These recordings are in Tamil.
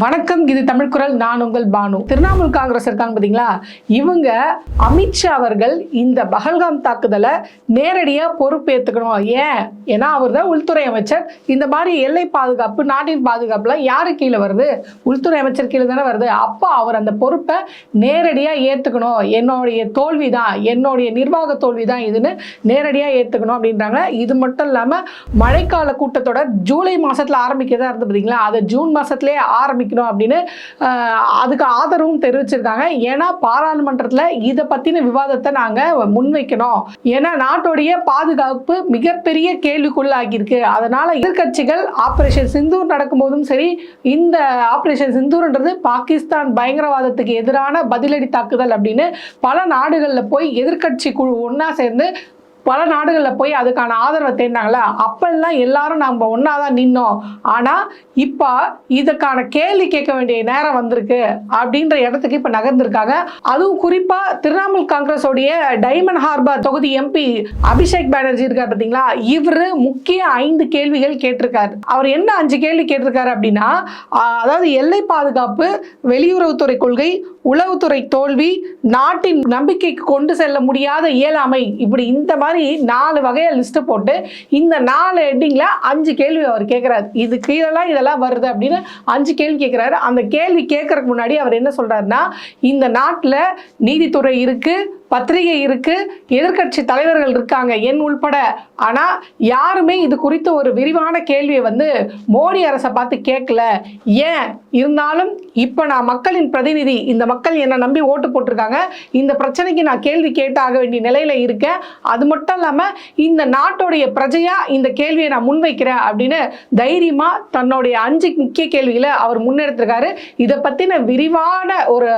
வணக்கம் இது தமிழ் குரல் நான் உங்கள் பானு. திரிணாமுல் காங்கிரஸ் இருக்காங்க பார்த்தீங்களா இவங்க அமித்ஷா அவர்கள் இந்த பஹல்காம் தாக்குதலை நேரடியாக பொறுப்பேற்றுக்கணும் ஏன்? ஏன்னா அவர் தான் உள்துறை அமைச்சர். இந்த மாதிரி எல்லை பாதுகாப்பு நாட்டின் பாதுகாப்புலாம் யாரு கீழே வருது? உள்துறை அமைச்சர் கீழே தானே வருது. அப்போ அவர் அந்த பொறுப்பை நேரடியாக ஏற்றுக்கணும் என்னுடைய தோல்வி தான் என்னுடைய நிர்வாக தோல்வி தான் இதுன்னு நேரடியாக ஏற்றுக்கணும் அப்படின்றாங்க. இது மட்டும் இல்லாமல் மழைக்கால கூட்டத்தொடர் ஜூலை மாதத்தில் ஆரம்பிக்கிறதா இருந்து பார்த்தீங்களா அதை ஜூன் மாதத்துலேயே ஆரம்பிக்கணும் அப்படின்னு அதுக்கு ஆதரவும் தெரிவிச்சிருக்காங்க. ஏன்னா பாராளுமன்றத்தில் இதை பற்றின விவாதத்தை நாங்கள் முன்வைக்கணும். ஏன்னா நாட்டுடைய பாதுகாப்பு மிகப்பெரிய கேள்விக்குள்ளாகியிருக்கு. அதனால் எதிர்க்கட்சிகள் ஆப்ரேஷன் சிந்தூர் நடக்கும்போதும் சரி இந்த ஆப்ரேஷன் சிந்தூர்ன்றது பாகிஸ்தான் பயங்கரவாதத்துக்கு எதிரான பதிலடி தாக்குதல் அப்படின்னு பல நாடுகளில் போய் எதிர்க்கட்சி குழு ஒன்றா சேர்ந்து பல நாடுகளில் போய் அதுக்கான ஆதரவை தேடினாங்களே அப்பெல்லாம் எல்லாரும் நம்ம ஒன்றா தான் நின்னோம். ஆனால் இப்போ இதுக்கான கேள்வி கேட்க வேண்டிய நேரம் வந்திருக்கு அப்படின்ற இடத்துக்கு இப்போ நகர்ந்திருக்காங்க. அதுவும் குறிப்பாக திரிணாமுல் காங்கிரஸோடைய டைமண்ட் ஹார்பர் தொகுதி எம்பி அபிஷேக் பானர்ஜி இருக்கார் பார்த்தீங்களா இவர் முக்கிய ஐந்து கேள்விகள் கேட்டிருக்காரு. அவர் என்ன அஞ்சு கேள்வி கேட்டிருக்காரு அப்படின்னா அதாவது எல்லை பாதுகாப்பு வெளியுறவுத்துறை கொள்கை உளவுத்துறை தோல்வி நாட்டின் நம்பிக்கைக்கு கொண்டு செல்ல முடியாத இயலாமை. இப்படி இந்த மாதிரி நாலு வகையை லிஸ்ட்டு போட்டு இந்த நாலு ஹெட்டிங்கில் அஞ்சு கேள்வி அவர் கேட்குறாரு இது கீழெல்லாம் இதெல்லாம் வருது அப்படின்னு அஞ்சு கேள்வி கேட்குறாரு அந்த கேள்வி கேட்கறதுக்கு முன்னாடி அவர் என்ன சொல்கிறாருன்னா இந்த நாட்டில் நீதித்துறை இருக்குது பத்திரிகை இருக்கு எதிர்க்கட்சி தலைவர்கள் இருக்காங்க என் உள்பட. ஆனா யாருமே இது குறித்த ஒரு விரிவான கேள்வியை வந்து மோடி அரசை பார்த்து கேட்கல. ஏன்? இருந்தாலும் இப்போ நான் மக்களின் பிரதிநிதி இந்த மக்கள் என்னை நம்பி ஓட்டு போட்டிருக்காங்க. இந்த பிரச்சனைக்கு நான் கேள்வி கேட்டாக வேண்டிய நிலையில இருக்கேன். அது மட்டும் இல்லாம இந்த நாட்டுடைய பிரஜையா இந்த கேள்வியை நான் முன்வைக்கிறேன் அப்படின்னு தைரியமா தன்னுடைய அஞ்சு முக்கிய கேள்விகளை அவர் முன்னெடுத்திருக்காரு. இதை பத்தின விரிவான ஒரு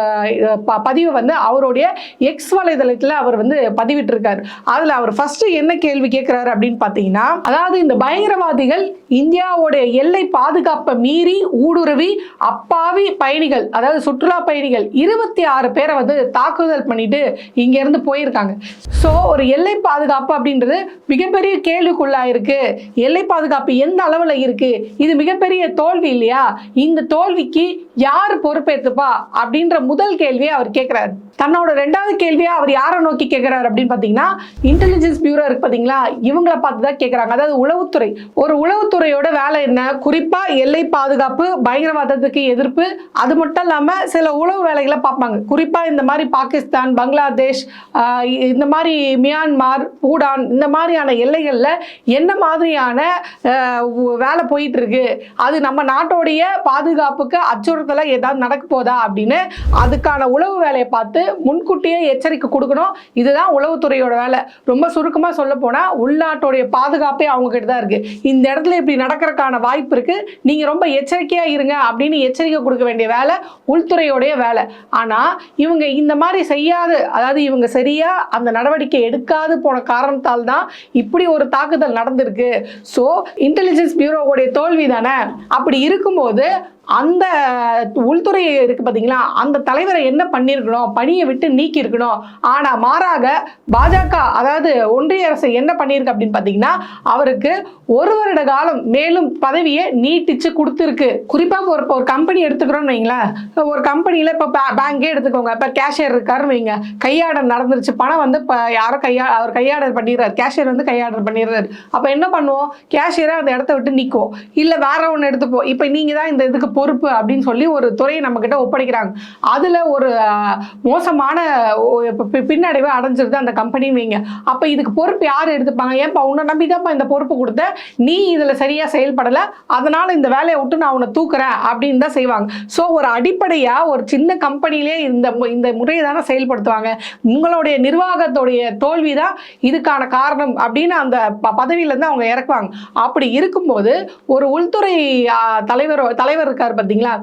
ப- பதிவை வந்து அவருடைய எக்ஸ் இணையதளத்தில் அவர் வந்து பதிவிட்டிருக்காரு. அதில் அவர் ஃபர்ஸ்ட் என்ன கேள்வி கேட்குறாரு அப்படின்னு பார்த்தீங்கன்னா அதாவது இந்த பயங்கரவாதிகள் இந்தியாவுடைய எல்லை பாதுகாப்பை மீறி ஊடுருவி அப்பாவி பயணிகள் அதாவது சுற்றுலா பயணிகள் இருபத்தி ஆறு பேரை வந்து தாக்குதல் பண்ணிட்டு இங்கேருந்து போயிருக்காங்க. ஸோ ஒரு எல்லை பாதுகாப்பு அப்படின்றது மிகப்பெரிய கேள்விக்குள்ளா இருக்கு எல்லை பாதுகாப்பு எந்த அளவில் இருக்கு? இது மிகப்பெரிய தோல்வி இல்லையா? இந்த தோல்விக்கு யார் பொறுப்பேற்றுப்பா அப்படின்ற முதல் கேள்வியை அவர் கேட்குறாரு. தன்னோட ரெண்டாவது கேள்வியை அவர் யாரை நோக்கி கேட்குறாரு அப்படின்னு பார்த்தீங்கன்னா இன்டெலிஜென்ஸ் பியூரோ இருக்கு பார்த்தீங்களா இவங்களை பார்த்து தான் கேட்குறாங்க அதாவது உளவுத்துறை. ஒரு உளவுத்துறையோட வேலை என்ன? குறிப்பாக எல்லை பாதுகாப்பு பயங்கரவாதத்துக்கு எதிர்ப்பு. அது மட்டும் இல்லாமல் சில உளவு வேலைகளை பார்ப்பாங்க. குறிப்பாக இந்த மாதிரி பாகிஸ்தான் பங்களாதேஷ் இந்த மாதிரி மியான்மார் பூடான் இந்த மாதிரியான எல்லைகளில் என்ன மாதிரியான வேலை போயிட்டு இருக்கு அது நம்ம நாட்டோடைய பாதுகாப்புக்கு அச்சுறுத்தலை ஏதாவது நடக்க போதா அப்படின்னு அதுக்கான உளவு வேலையை பார்த்து முன்கூட்டியே எச்சரிக்கை கொடுக்கணும். இதுதான் உளவுத்துறையோட வேலை. ரொம்ப சுருக்கமாக சொல்ல போனால் உள்நாட்டோடைய பாதுகாப்பே அவங்கக்கிட்ட தான் இருக்குது இந்த இடத்துல இப்படி நடக்கிறதுக்கான வாய்ப்பு இருக்குது நீங்கள் ரொம்ப எச்சரிக்கையாக இருங்க அப்படின்னு எச்சரிக்கை கொடுக்க வேண்டிய வேலை உள்துறையோடைய வேலை. ஆனால் இவங்க இந்த மாதிரி செய்யாது. அதாவது இவங்க சரியாக அந்த நடவடிக்கை எடுக்காது போன காரணத்தால் தான் இப்படி ஒரு தாக்குதல் நடந்திருக்கு. ஸோ இன்டெலிஜென்ஸ் பியூரோவுடைய தோல்வி தானே அப்படி இருக்கும்போது அந்த உள்துறை இருக்கு பார்த்தீங்களா அந்த தலைவரை என்ன பண்ணியிருக்கணும்? பணியை விட்டு நீக்கி இருக்கணும் ஆனால் மாறாக பாஜக அதாவது ஒன்றிய அரசு என்ன பண்ணியிருக்கு அப்படின்னு பார்த்தீங்கன்னா அவருக்கு ஒரு வருட காலம் மேலும் பதவியை நீட்டிச்சு கொடுத்துருக்கு. குறிப்பாக ஒரு இப்போ ஒரு கம்பெனி எடுத்துக்கிறோம்னு வைங்களேன். ஒரு கம்பெனியில் இப்போ பேங்கே எடுத்துக்கோங்க. இப்போ கேஷியர் இருக்காருன்னு வைங்க. கையாடல் நடந்துருச்சு. பணம் வந்து இப்போ யாரோ கையா அவர் கையாடல் பண்ணிடுறாரு. கேஷியர் வந்து கையாடல் பண்ணிடுறாரு. அப்போ என்ன பண்ணுவோம்? கேஷியரை அந்த இடத்த விட்டு நிற்கும் இல்லை வேற ஒன்று எடுத்துப்போம். இப்போ நீங்கள் தான் இந்த இதுக்கு பொறுப்பு அப்படின்னு சொல்லி ஒரு துறையை நம்ம கிட்ட ஒப்படைக்கிறாங்க. அதில் ஒரு மோசமான ஒ- பி- பின்னடைவை அடைஞ்சிருது அந்த கம்பெனியும் வைங்க அப்போ இதுக்கு பொறுப்பு யார் எடுத்துப்பாங்க? ஏன்ப்பா உன்னை நம்பி தான்ப்பா இந்த பொறுப்பு கொடுத்த? நீ இதில் சரியாக செயல்படலை. அதனால் இந்த வேலையை விட்டு நான் உன்னை தூக்குறேன் அப்படின்னு தான் செய்வாங்க. ஸோ ஒரு அடிப்படையாக ஒரு சின்ன கம்பெனிலே இந்த மு- இந்த முறையை தானே செயல்படுத்துவாங்க. உங்களுடைய நிர்வாகத்துடைய தோல்வி தான் இதுக்கான காரணம் அப்படின்னு அந்த ப- பதவியிலேருந்து அவங்க இறக்குவாங்க. அப்படி இருக்கும்போது ஒரு உள்துறை தலைவர் தலைவர் இருக்க இருக்கார் பார்த்தீங்களா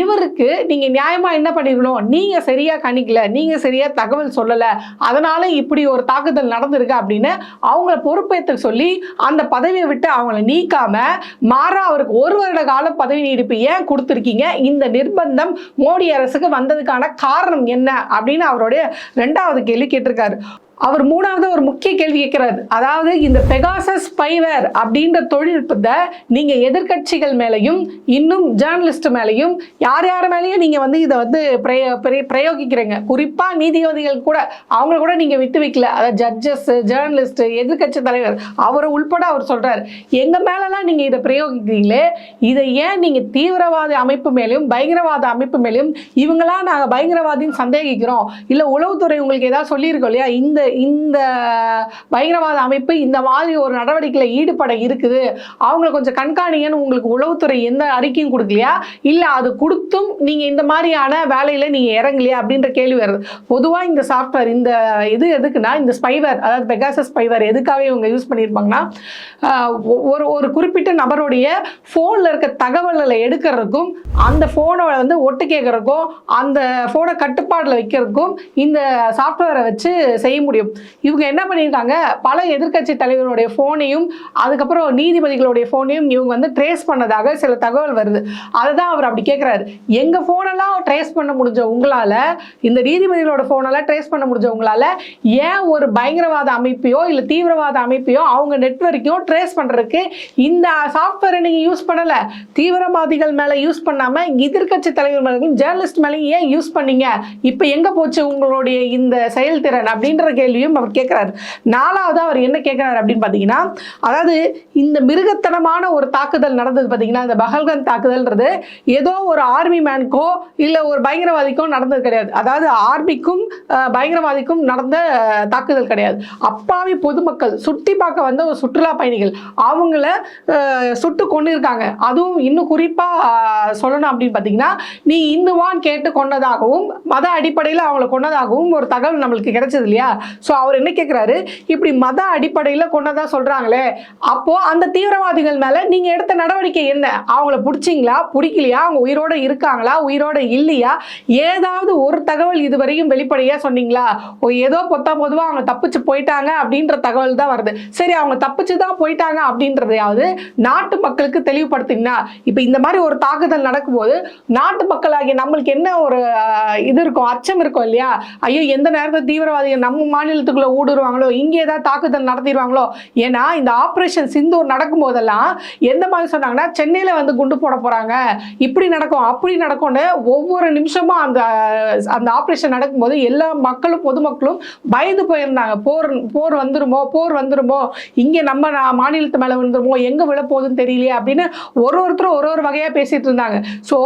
இவருக்கு நீங்கள் நியாயமாக என்ன பண்ணிருக்கணும்? நீங்கள் சரியாக கணிக்கல நீங்கள் சரியாக தகவல் சொல்லலை அதனால இப்படி ஒரு தாக்குதல் நடந்திருக்கு அப்படின்னு அவங்கள பொறுப்பேற்ற சொல்லி அந்த பதவியை விட்டு அவங்கள நீக்காம மாறா அவருக்கு ஒரு வருட கால பதவி நீடிப்பு ஏன் கொடுத்துருக்கீங்க? இந்த நிர்பந்தம் மோடி அரசுக்கு வந்ததுக்கான காரணம் என்ன? அப்படின்னு அவருடைய ரெண்டாவது கேள்வி கேட்டிருக்காரு. அவர் மூணாவது ஒரு முக்கிய கேள்வி கேட்கிறாரு. அதாவது இந்த பெகாசஸ் ஸ்பைவேர் அப்படின்ற தொழில்நுட்பத்தை நீங்க எதிர்க்கட்சிகள் மேலையும் இன்னும் ஜேர்னலிஸ்ட் மேலையும் யார் யார் மேலேயும் நீங்க வந்து இதை வந்து பிரயோ- பிரய- பிரயோகிக்கிறீங்க. குறிப்பா நீதிபதிகள் கூட அவங்கள கூட நீங்க விட்டு வைக்கல. அதாவது ஜட்ஜஸ் ஜேர்னலிஸ்ட் எதிர்க்கட்சி தலைவர் அவரை உள்பட அவர் சொல்றாரு. எங்க மேலெல்லாம் நீங்க இதை பிரயோகிக்கிறீங்களே இதை ஏன் நீங்க தீவிரவாத அமைப்பு மேலேயும் பயங்கரவாத அமைப்பு மேலேயும் இவங்களாம் நாங்கள் பயங்கரவாதின்னு சந்தேகிக்கிறோம். இல்லை உளவுத்துறை உங்களுக்கு ஏதாவது சொல்லியிருக்கோம் இல்லையா? இந்த இந்த பயங்கரவாத அமைப்பு இந்த மாதிரி ஒரு நடவடிக்கையில் ஈடுபட இருக்குது. அவங்கள கொஞ்சம் கண்காணிங்கன்னு உங்களுக்கு உளவுத்துறை எந்த அறிக்கையும் கொடுக்கலையா? இல்லை அது கொடுத்தும் நீங்கள் இந்த மாதிரியான வேலையில் நீங்கள் இறங்கலையா? அப்படின்ற கேள்வி வருது. பொதுவாக இந்த சாஃப்ட்வேர் இந்த இது எதுக்குன்னா இந்த ஸ்பைவர் அதாவது பெகாசஸ் ஸ்பைவர் எதுக்காக இவங்க யூஸ் பண்ணியிருப்பாங்கன்னா ஒ- ஒரு ஒரு குறிப்பிட்ட நபருடைய ஃபோனில் இருக்க தகவல்களை எடுக்கிறதுக்கும் அந்த ஃபோனை வந்து ஒட்டு கேட்குறதுக்கும் அந்த ஃபோனை கட்டுப்பாடில் வைக்கிறதுக்கும் இந்த சாஃப்ட்வேரை வச்சு செய்ய முடியும். இவங்க என்ன பண்ணியிருக்காங்க? பல எதிர்க்கட்சி தலைவருடைய ஃபோனையும் அதுக்கப்புறம் நீதிபதிகளுடைய ஃபோனையும் இவங்க வந்து ட்ரேஸ் பண்ணதாக சில தகவல் வருது. அதை தான் அவர் அப்படி கேட்குறாரு எங்கள் ஃபோனெல்லாம் ட்ரேஸ் பண்ண முடிஞ்ச உங்களால் இந்த நீதிபதிகளோட ஃபோனெல்லாம் ட்ரேஸ் பண்ண முடிஞ்ச உங்களால் ஏன் ஒரு பயங்கரவாத அமைப்பையோ இல்லை தீவிரவாத அமைப்பையோ அவங்க நெட்ஒர்க்கையும் ட்ரேஸ் பண்ணுறதுக்கு இந்த சாஃப்ட்வேரை நீங்கள் யூஸ் பண்ணலை? தீவிரவாதிகள் மேலே யூஸ் பண்ணாமல் எதிர்க்கட்சி தலைவர் மேலேயும் ஜேர்னலிஸ்ட் மேலேயும் ஏன் யூஸ் பண்ணீங்க? இப்போ எங்கே போச்சு உங்களுடைய இந்த செயல்திறன் அப்படின்ற கேள்வியும் அவர் கேட்குறாரு நாலாவது அவர் என்ன கேட்குறாரு அப்படின்னு பார்த்தீங்கன்னா அதாவது இந்த மிருகத்தனமான ஒரு தாக்குதல் நடந்தது பார்த்தீங்கன்னா இந்த பகல்கன் தாக்குதல்ன்றது ஏதோ ஒரு ஆர்மி மேனுக்கோ இல்லை ஒரு பயங்கரவாதிக்கோ நடந்தது கிடையாது. அதாவது ஆர்மிக்கும் பயங்கரவாதிக்கும் நடந்த தாக்குதல் கிடையாது. அப்பாவி பொதுமக்கள் சுற்றி பார்க்க வந்த ஒரு சுற்றுலா பயணிகள் அவங்கள சுட்டு கொண்டு இருக்காங்க. அதுவும் இன்னும் குறிப்பாக சொல்லணும் அப்படின்னு பார்த்தீங்கன்னா நீ இந்துவான் கேட்டு கொண்டதாகவும் மத அடிப்படையில் அவங்கள கொண்டதாகவும் ஒரு தகவல் நம்மளுக்கு கிடைச்சது இல்லையா? ஸோ அவர் என்ன கேட்குறாரு இப்படி மத அடிப்படையில் கொண்டதா சொல்கிறாங்களே அப்போது அந்த தீவிரவாதிகள் மேலே நீங்கள் எடுத்த நடவடிக்கை என்ன? அவங்கள பிடிச்சிங்களா? பிடிக்கலையா? அவங்க உயிரோட இருக்காங்களா? உயிரோட இல்லையா? ஏதாவது ஒரு தகவல் இதுவரையும் வெளிப்படையாக சொன்னீங்களா? ஓ ஏதோ பொத்தா பொதுவாக அவங்க தப்பிச்சு போயிட்டாங்க அப்படின்ற தகவல் தான் வருது. சரி அவங்க தப்பிச்சு தான் போயிட்டாங்க அப்படின்றதையாவது நாட்டு மக்களுக்கு தெளிவுபடுத்தினா இப்போ இந்த மாதிரி ஒரு தாக்குதல் நடக்கும்போது நாட்டு மக்களாகிய நம்மளுக்கு என்ன ஒரு இது இருக்கும்? அச்சம் இருக்கும் இல்லையா? ஐயோ எந்த நேரத்தில் தீவிரவாதிகள் நம்ம மாநிலத்துக்குள்ள ஊடுருவாங்களோ இங்கே ஏதாவது தாக்குதல் நடத்திடுவாங்களோ ஏன்னா இந்த ஆப்ரேஷன் சிந்தூர் நடக்கும் போதெல்லாம் எந்த மாதிரி சொன்னாங்கன்னா சென்னையில் வந்து குண்டு போட போகிறாங்க இப்படி நடக்கும் அப்படி நடக்கும்னு ஒவ்வொரு நிமிஷமும் அந்த அந்த ஆப்ரேஷன் நடக்கும்போது எல்லா மக்களும் பொதுமக்களும் பயந்து போயிருந்தாங்க. போர் போர் வந்துருமோ போர் வந்துருமோ இங்கே நம்ம மாநிலத்து மேலே வந்துருமோ எங்கே விழப்போகுதுன்னு தெரியலையே அப்படின்னு ஒரு ஒருத்தரும் ஒரு ஒரு வகையாக பேசிகிட்டு இருந்தாங்க. ஸோ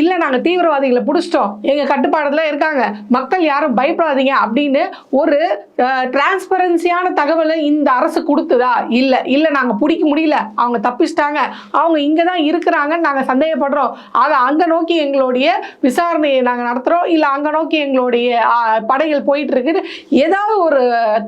இல்லை நாங்கள் தீவிரவாதிகளை பிடிச்சிட்டோம். எங்கள் கட்டுப்பாடுலாம் இருக்காங்க. மக்கள் யாரும் பயப்படாதீங்க அப்படின்னு ஒரு டிரான்ஸ்பரன்சியான தகவலை இந்த அரசு கொடுத்ததா? இல்லை இல்லை நாங்கள் பிடிக்க முடியல. அவங்க தப்பிச்சிட்டாங்க. அவங்க இங்கே தான் இருக்கிறாங்கன்னு நாங்கள் சந்தேகப்படுறோம். அதை அங்கே நோக்கி எங்களுடைய விசாரணையை நாங்கள் நடத்துகிறோம் இல்லை அங்கே நோக்கி எங்களுடைய படைகள் போயிட்டுருக்குன்னு ஏதாவது ஒரு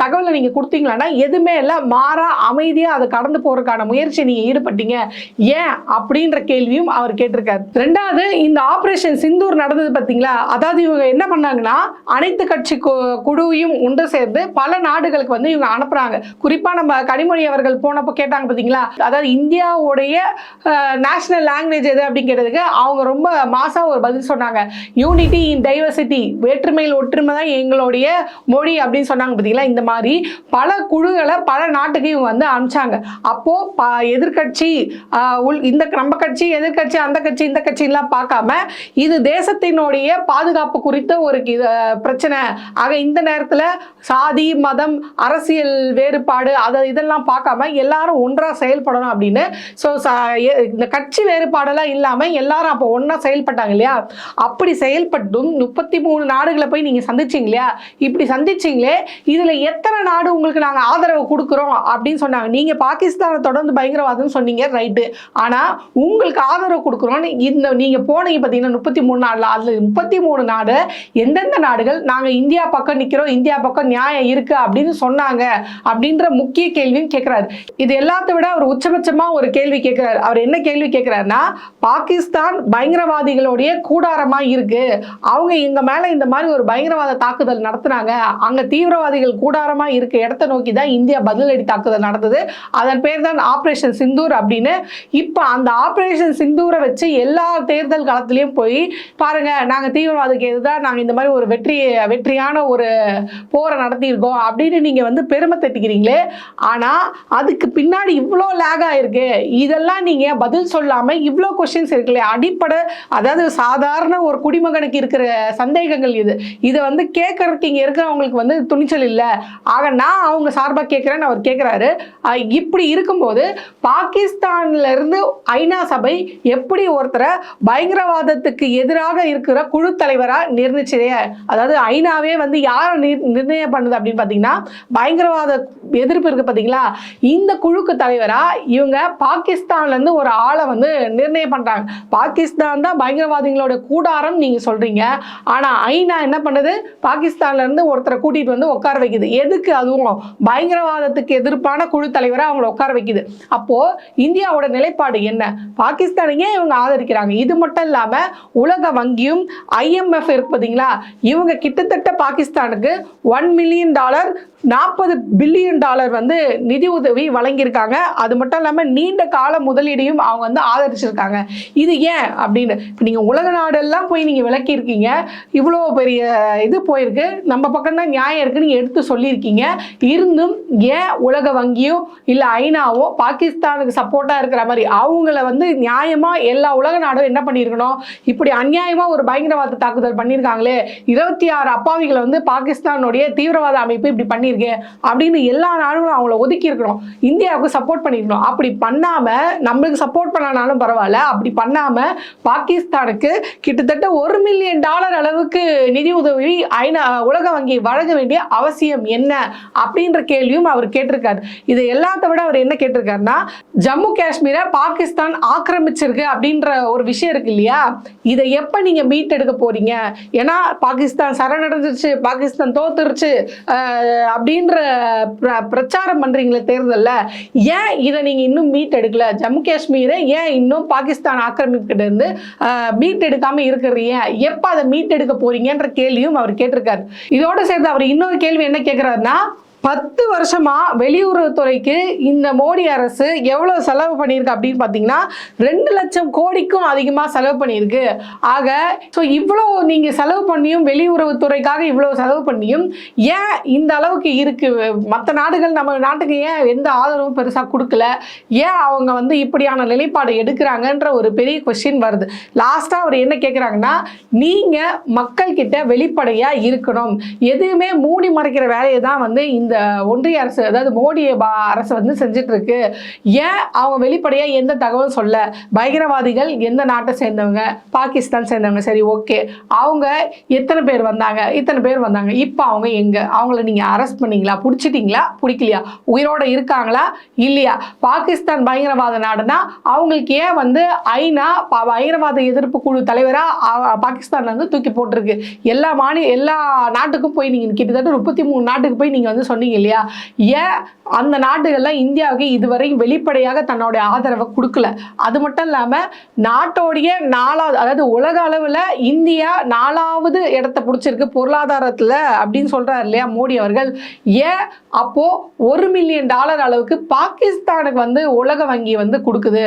தகவலை நீங்கள் கொடுத்தீங்களான்னா எதுவுமே இல்லை. மாறாக அமைதியாக அதை கடந்து போகிறதுக்கான முயற்சி நீங்கள் ஈடுபட்டீங்க. ஏன்? அப்படின்ற கேள்வியும் அவர் கேட்டிருக்காரு. ரெண்டாவது இந்த ஆப்ரேஷன் சிந்தூர் நடந்தது பார்த்தீங்களா? அதாவது இவங்க என்ன பண்ணாங்கன்னா அனைத்து கட்சி கு- குழுவையும் ஒன்று சேர்ந்து பல நாடுகளுக்கு வந்து இவங்க அனுப்புறாங்க. குறிப்பா நம்ம கனிமொழி அவர்கள் போனப்போ கேட்டாங்க பார்த்தீங்களா அதாவது இந்தியாவுடைய நேஷனல் லாங்குவேஜ் எது அப்படின்னு கேட்டதுக்கு அவங்க ரொம்ப மாசா ஒரு பதில் சொன்னாங்க. யூனிட்டி இன் டைவர்சிட்டி வேற்றுமையில் ஒற்றுமை தான் எங்களுடைய மொழி அப்படின்னு சொன்னாங்க பார்த்தீங்களா இந்த மாதிரி பல குழுக்களை பல நாட்டுக்கு இவங்க வந்து அனுப்பிச்சாங்க. அப்போ ப எதிர்கட்சி உள் இந்த நம்ம கட்சி எதிர்கட்சி அந்த கட்சி இந்த கட்சியெல்லாம் பார்க்காம இது தேசத்தினுடைய பாதுகாப்பு குறித்த ஒரு பிரச்சனை. ஆக இந்த நேரத்தில் சாதி மதம் அரசியல் வேறுபாடு அதை இதெல்லாம் பார்க்காம எல்லாரும் ஒன்றா செயல்படணும் அப்படின்னு. ஸோ இந்த கட்சி வேறுபாடெல்லாம் இல்லாமல் எல்லாரும் அப்போ ஒன்றா செயல்பட்டாங்க இல்லையா? அப்படி செயல்பட்டும் முப்பத்தி மூணு நாடுகளை போய் நீங்கள் சந்திச்சீங்க இல்லையா? இப்படி சந்திச்சீங்களே இதில் எத்தனை நாடு உங்களுக்கு நாங்கள் ஆதரவு கொடுக்குறோம் அப்படின்னு சொன்னாங்க. நீங்கள் பாகிஸ்தானை தொடர்ந்து பயங்கரவாதம் சொன்னீங்க ரைட்டு. ஆனால் உங்களுக்கு ஆதரவு கொடுக்குறோன்னு இந்த நீங்கள் போனீங்க பார்த்தீங்கன்னா முப்பத்தி மூணு நாடில். அதில் முப்பத்தி மூணு நாடு எந்தெந்த நாடுகள்? நாங்கள் இந்தியா பக்கம் நிற்கிறோம் இந்தியா பக்கம் நியாயம் இருக்கு அப்படின்னு சொன்னாங்க அப்படின்ற முக்கிய கேள்வியும் கேட்குறாரு இது எல்லாத்தை விட அவர் உச்சபட்சமா ஒரு கேள்வி கேட்கிறாரு அவர் என்ன கேள்வி கேட்குறாருன்னா பாகிஸ்தான் பயங்கரவாதிகளுடைய கூடாரமாக இருக்கு. அவங்க எங்க மேல இந்த மாதிரி ஒரு பயங்கரவாத தாக்குதல் நடத்துனாங்க. அங்க தீவிரவாதிகள் கூடாரமா இருக்க. இடத்த நோக்கி தான் இந்தியா பதிலடி தாக்குதல் நடந்தது. அதன் பேர் தான் ஆபரேஷன் சிந்தூர் அப்படின்னு. இப்போ அந்த ஆபரேஷன் சிந்தூரை வச்சு எல்லா தேர்தல் களத்திலையும் போய் பாருங்க நாங்க தீவிரவாதிக்கு எதிராக நாங்க இந்த மாதிரி ஒரு வெற்றி வெற்றியான ஒரு போரை நடத்தியிருக்கோம் அப்படின்னு நீங்கள் வந்து பெருமை தட்டிக்கிறீங்களே. ஆனால் அதுக்கு பின்னாடி இவ்வளோ லேக் ஆகிருக்கு இதெல்லாம் நீங்கள் பதில் சொல்லாமல் இவ்வளோ கொஷின்ஸ் இருக்குல்ல. அடிப்படை அதாவது சாதாரண ஒரு குடிமகனுக்கு இருக்கிற சந்தேகங்கள் இது. இதை வந்து கேட்கறதுக்கு இங்கே இருக்கிறவங்களுக்கு வந்து துணிச்சல் இல்லை. ஆக நான் அவங்க சார்பாக கேட்குறேன்னு அவர் கேட்குறாரு இப்படி இருக்கும்போது பாகிஸ்தான்லேருந்து ஐநா சபை எப்படி ஒருத்தரை பயங்கரவாதத்துக்கு எதிராக இருக்கிற குழு தலைவராக நிர்ணயிச்சதே அதாவது ஐநாவே வந்து யாரை நிர் நிர்ணயம் பண்ணுது அப்படின்னு பார்த்தீங்கன்னா பயங்கரவாத எதிர்ப்பு இருக்கு பார்த்தீங்களா இந்த குழுக்கு தலைவராக இவங்க பாகிஸ்தான்ல இருந்து ஒரு ஆளை வந்து நிர்ணயம் பண்றாங்க. பாகிஸ்தான் தான் பயங்கரவாதிகளோட கூடாரம் நீங்க சொல்றீங்க. ஆனா ஐநா என்ன பண்ணுது? பாகிஸ்தான்ல இருந்து ஒருத்தரை கூட்டிட்டு வந்து உட்கார வைக்குது. எதுக்கு? அதுவும் பயங்கரவாதத்துக்கு எதிர்ப்பான குழு தலைவராக அவங்கள உட்கார வைக்குது. அப்போ இந்தியாவோட நிலைப்பாடு என்ன? பாகிஸ்தானையே இவங்க ஆதரிக்கிறாங்க? இது மட்டும் இல்லாம உலக வங்கியும் ஐஎம்எஃப் இருக்கு பார்த்தீங்களா இவங்க கிட்டத்தட்ட பாகிஸ்தானுக்கு ஒன் மில்லியன் பில்லியன் டாலர் நாற்பது பில்லியன் டாலர் வந்து நிதி உதவி வழங்கியிருக்காங்க. அது மட்டும் இல்லாமல் நீண்ட கால முதலீடையும் அவங்க வந்து ஆதரிச்சிருக்காங்க. இது ஏன் அப்படின்னு இப்போ நீங்கள் உலக நாடெல்லாம் போய் நீங்கள் விளக்கியிருக்கீங்க. இவ்வளோ பெரிய இது போயிருக்கு. நம்ம பக்கம் தான் நியாயம் இருக்குன்னு நீங்கள் எடுத்து சொல்லியிருக்கீங்க. இருந்தும் ஏன் உலக வங்கியோ இல்லை ஐநாவோ பாகிஸ்தானுக்கு சப்போர்ட்டாக இருக்கிற மாதிரி அவங்கள வந்து நியாயமாக எல்லா உலக நாடும் என்ன பண்ணியிருக்கணும்? இப்படி அநியாயமாக ஒரு பயங்கரவாத தாக்குதல் பண்ணியிருக்காங்களே. இருபத்தி ஆறு அப்பாவிகளை வந்து பாகிஸ்தானுடைய தீவிரவாத அமைப்பு இப்படி பண்ணியிருக்கு அப்படின்னு எல்லா நாடுகளும் அவங்கள ஒதுக்கி இருக்கணும். இந்தியாவுக்கு சப்போர்ட் பண்ணியிருக்கணும். அப்படி பண்ணாம நம்மளுக்கு சப்போர்ட் பண்ணனாலும் பரவாயில்ல. அப்படி பண்ணாம பாகிஸ்தானுக்கு கிட்டத்தட்ட ஒரு மில்லியன் டாலர் அளவுக்கு நிதி உதவி ஐநா உலக வங்கி வழங்க வேண்டிய அவசியம் என்ன அப்படின்ற கேள்வியும் அவர் கேட்டிருக்காரு. இது எல்லாத்த விட அவர் என்ன கேட்டிருக்காருன்னா ஜம்மு காஷ்மீரை பாகிஸ்தான் ஆக்கிரமிச்சிருக்கு அப்படின்ற ஒரு விஷயம் இருக்கு இல்லையா? இதை எப்போ நீங்கள் மீட் எடுக்க போறீங்க? ஏன்னா பாகிஸ்தான் சரணடைஞ்சிருச்சு பாகிஸ்தான் தோத்துருச்சு அப்படின்ற பிரச்சாரம் பண்றீங்களே தேர்தல்ல. ஏன் இதை நீங்க இன்னும் மீட் எடுக்கல? ஜம்மு காஷ்மீரை ஏன் இன்னும் பாகிஸ்தான் ஆக்கிரமிப்பிட்ட இருந்து மீட் எடுக்காம இருக்கிறீங்க? எப்ப அதை மீட் எடுக்க போறீங்கன்ற கேள்வியும் அவர் கேட்டிருக்காரு. இதோட சேர்த்து அவர் இன்னொரு கேள்வி என்ன கேட்கிறாருன்னா பத்து வருஷமா வெளியுறவுத்துறைக்கு இந்த மோடி அரசு எவ்வளோ செலவு பண்ணியிருக்கு அப்படின்னு பார்த்தீங்கன்னா ரெண்டு லட்சம் கோடிக்கும் அதிகமாக செலவு பண்ணியிருக்கு. ஆக ஸோ இவ்வளோ நீங்கள் செலவு பண்ணியும் வெளியுறவுத்துறைக்காக இவ்வளோ செலவு பண்ணியும் ஏன் இந்த அளவுக்கு இருக்குது மற்ற நாடுகள் நம்ம நாட்டுக்கு ஏன் எந்த ஆதரவும் பெருசாக கொடுக்கல? ஏன் அவங்க வந்து இப்படியான நிலைப்பாடு எடுக்கிறாங்கன்ற ஒரு பெரிய கொஸ்டின் வருது. லாஸ்ட்டாக அவர் என்ன கேட்குறாங்கன்னா நீங்கள் மக்கள்கிட்ட வெளிப்படையாக இருக்கணும். எதுவுமே மூடி மறைக்கிற வேலையை தான் வந்து இந்த இந்த ஒன்றிய அரசு அதாவது மோடி பா- அரசு வந்து செஞ்சுட்டு இருக்கு ஏன் அவங்க வெளிப்படையாக எந்த தகவல் சொல்ல? பயங்கரவாதிகள் எந்த நாட்டை சேர்ந்தவங்க? பாகிஸ்தான் சேர்ந்தவங்க. சரி ஓகே. அவங்க எத்தனை பேர் வந்தாங்க? இத்தனை பேர் வந்தாங்க. இப்போ அவங்க எங்கே? அவங்கள நீங்கள் அரெஸ்ட் பண்ணீங்களா? பிடிச்சிட்டிங்களா? பிடிக்கலையா? உயிரோட இருக்காங்களா? இல்லையா? பாகிஸ்தான் பயங்கரவாத நாடுனா அவங்களுக்கு ஏன் வந்து ஐநா பயங்கரவாத எதிர்ப்பு குழு தலைவராக பாகிஸ்தான் பாகிஸ்தான்ல வந்து தூக்கி போட்டிருக்கு? எல்லா மாநில எல்லா நாட்டுக்கும் போய் நீங்கள் கிட்டத்தட்ட முப்பத்தி மூணு நாட்டுக்கு போய் நீங்கள் வந்து சொன்னீங்க இல்லையா? ஏன் அந்த நாடுகள்லாம் இந்தியாவுக்கு இதுவரையும் வெளிப்படையாக தன்னுடைய ஆதரவை கொடுக்கல? அது மட்டும் இல்லாமல் நாட்டோடைய நாலாவது அதாவது உலக அளவில் இந்தியா நாலாவது இடத்த பிடிச்சிருக்கு பொருளாதாரத்தில் அப்படின்னு சொல்கிறார் இல்லையா மோடி அவர்கள். ஏன்? அப்போது ஒரு மில்லியன் டாலர் அளவுக்கு பாகிஸ்தானுக்கு வந்து உலக வங்கி வந்து கொடுக்குது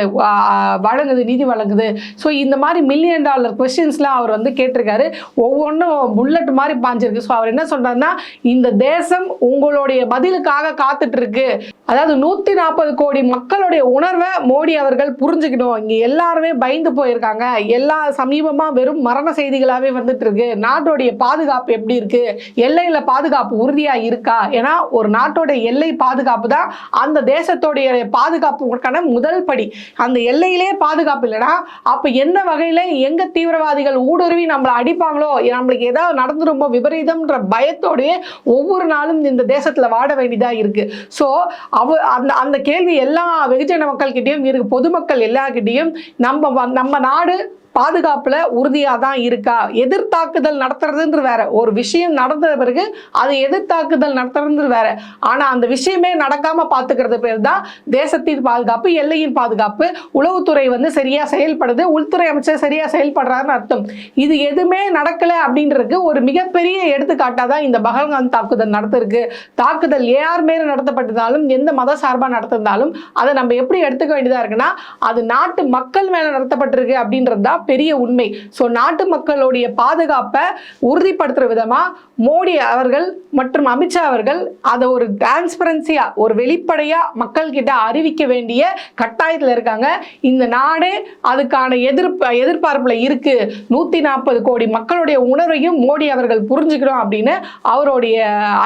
வழங்குது நிதி வழங்குது. ஸோ இந்த மாதிரி மில்லியன் டாலர் கொஸ்டின்ஸ்லாம் அவர் வந்து கேட்டிருக்காரு. ஒவ்வொன்றும் புல்லட் மாதிரி பாஞ்சிருக்கு. ஸோ அவர் என்ன சொல்கிறாருன்னா இந்த தேசம் உங்களோட உங்களுடைய பதிலுக்காக காத்துட்டு இருக்கு அதாவது நூத்தி நாற்பது கோடி மக்களுடைய உணர்வை மோடி அவர்கள் புரிஞ்சுக்கணும். இங்க எல்லாருமே பயந்து போயிருக்காங்க. எல்லா சமீபமா வெறும் மரண செய்திகளாவே வந்துட்டு இருக்கு நாட்டோடைய பாதுகாப்பு எப்படி இருக்கு? எல்லையில பாதுகாப்பு உறுதியா இருக்கா? ஏன்னா ஒரு நாட்டோட எல்லை பாதுகாப்பு தான் அந்த தேசத்தோடைய பாதுகாப்புக்கான முதல் படி. அந்த எல்லையிலே பாதுகாப்பு இல்லைன்னா அப்ப எந்த வகையில எங்க தீவிரவாதிகள் ஊடுருவி நம்மளை அடிப்பாங்களோ? நம்மளுக்கு ஏதாவது நடந்துருமோ? விபரீதம்ன்ற பயத்தோடயே ஒவ்வொரு நாளும் இந்த தேசத்துல வாட வேண்டியதா இருக்கு. ஸோ அவ அந்த அந்த கேள்வி எல்லா வெகுஜன மக்கள்கிட்டயும் இருக்கு. பொதுமக்கள் எல்லார்கிட்டயும் நம்ம நம்ம நாடு பாதுகாப்புல உறுதியா தான் இருக்கா? எதிர்த்தாக்குதல் நடத்துறதுன்ற வேற. ஒரு விஷயம் நடந்த பிறகு அது எதிர்த்தாக்குதல் நடத்துறது வேற. ஆனா அந்த விஷயமே நடக்காம பாத்துக்கிறது பேர் தான் தேசத்தின் பாதுகாப்பு எல்லையின் பாதுகாப்பு. உளவுத்துறை வந்து சரியா செயல்படுது உள்துறை அமைச்சர் சரியா செயல்படுறாருன்னு அர்த்தம். இது எதுவுமே நடக்கல அப்படின்றதுக்கு ஒரு மிகப்பெரிய எடுத்துக்காட்டா தான் இந்த பகல்கான் தாக்குதல் நடத்திருக்கு தாக்குதல் யார் மேல நடத்தப்பட்டிருந்தாலும் எந்த மத சார்பா நடத்திருந்தாலும் அதை நம்ம எப்படி எடுத்துக்க வேண்டியதா இருக்குன்னா அது நாட்டு மக்கள் மேல நடத்தப்பட்டிருக்கு அப்படின்றது தான் பெரிய உண்மை. ஸோ நாட்டு மக்களுடைய பாதுகாப்பை உறுதிப்படுத்துகிற விதமாக மோடி அவர்கள் மற்றும் அமித்ஷா அவர்கள் அதை ஒரு டிரான்ஸ்பரன்சியாக ஒரு வெளிப்படையாக மக்கள்கிட்ட அறிவிக்க வேண்டிய கட்டாயத்தில் இருக்காங்க. இந்த நாடே அதுக்கான எதிர்ப்பு எதிர்பார்ப்பில் இருக்குது நூற்றி நாற்பது கோடி மக்களுடைய உணர்வையும் மோடி அவர்கள் புரிஞ்சுக்கணும் அப்படின்னு அவருடைய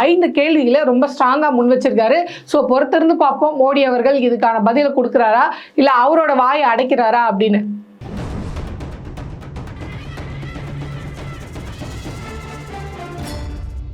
ஐந்து கேள்விகளை ரொம்ப ஸ்ட்ராங்காக முன் வச்சிருக்காரு. ஸோ பொறுத்திருந்து பார்ப்போம் மோடி அவர்கள் இதுக்கான பதிலை கொடுக்குறாரா? இல்லை அவரோட வாயை அடைக்கிறாரா அப்படின்னு.